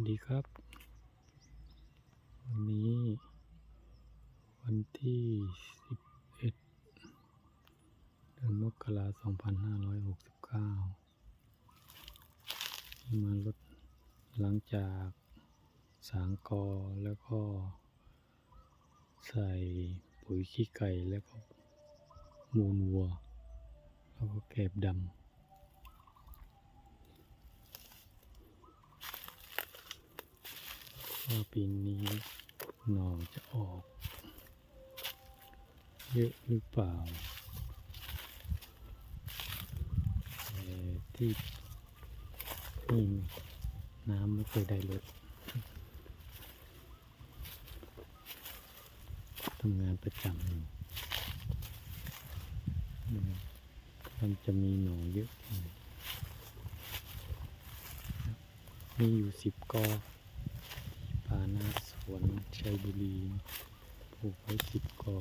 วัสดีครับ วันนี้ วันที่ 11 เดือนมกราคม2569ที่มาลดหลังจากสางกอแล้วก็ ใส่ปุ๋ยขี้ไก่แล้วก็มูลวัว แล้วก็แกบดำ ว่าปีนี้หน่อจะออก เยอะหรือเปล่าที่นี่น้ำไม่เคยได้ลดทำงานประจำอยู่มันจะมีหน่อเยอะหน่อยมีอยู่สิบกอ ปานาสวนชัยบุรีปลูกไว้สิบกอ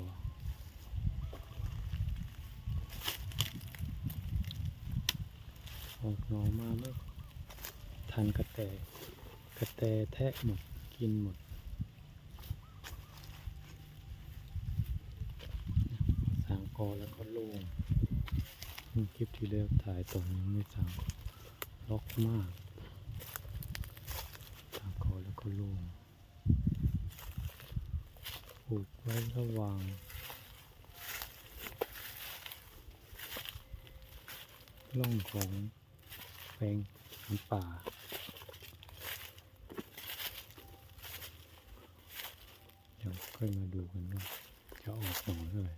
ออกหน่อมาไม่ทันกระแตกระแตแทะหมดกินหมดสางกอแล้วก็ลงคลิปที่แล้วถ่ายตรงนี้ไม่สางล็อกมาก ทางคอแล้วก็โล่ง ปลูกไว้ระหว่างร่องของแปลงน้ำป่า เดี๋ยวค่อยมาดูกันว่าจะออกหน่อเท่าไหร่